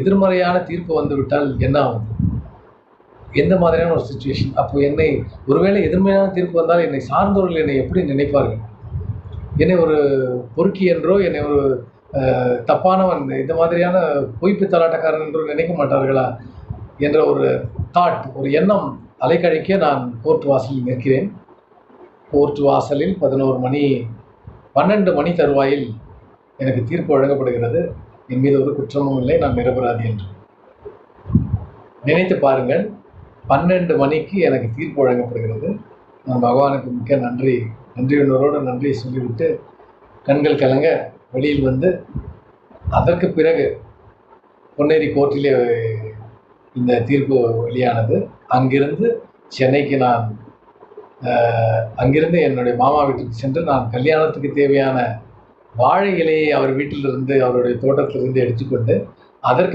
எதிர்மறையான தீர்ப்பு வந்துவிட்டால் என்ன ஆகும்? எந்த மாதிரியான ஒரு சுச்சுவேஷன் அப்போ என்னை ஒருவேளை எதிர்மறையான தீர்ப்பு வந்தால் என்னை சார்ந்தவர்கள் என்னை எப்படி நினைப்பார்கள்? என்னை ஒரு பொறுக்கி என்றோ என்னை ஒரு தப்பானவன் இந்த மாதிரியான பொய்ப்பு தலாட்டக்காரன் என்றோ நினைக்க மாட்டார்களா? என்ற ஒரு தாட் ஒரு எண்ணம் அலைக்கழிக்க நான் கோர்ட் வாசலில் நிற்கிறேன். கோர்ட் வாசலில் பதினோரு மணி பன்னெண்டு மணி தருவாயில் எனக்கு தீர்ப்பு வழங்கப்படுகிறது. என் மீது ஒரு குற்றமும் இல்லை நான் நிரபராதி என்று. நினைத்து பாருங்கள் பன்னெண்டு மணிக்கு எனக்கு தீர்ப்பு வழங்கப்படுகிறது. நான் பகவானுக்கு மிக்க நன்றி நன்றியுணரோடு நன்றியை சொல்லிவிட்டு கண்கள் கலங்க வெளியில் வந்து அதற்கு பிறகு பொன்னேரி கோர்ட்டிலே இந்த தீர்ப்பு வெளியானது. அங்கிருந்து சென்னைக்கு நான் அங்கிருந்து என்னுடைய மாமா வீட்டுக்கு சென்று நான் கல்யாணத்துக்கு தேவையான வாழை இலையை அவர் வீட்டிலிருந்து அவருடைய தோட்டத்திலிருந்து எடுத்துக்கொண்டு அதற்கு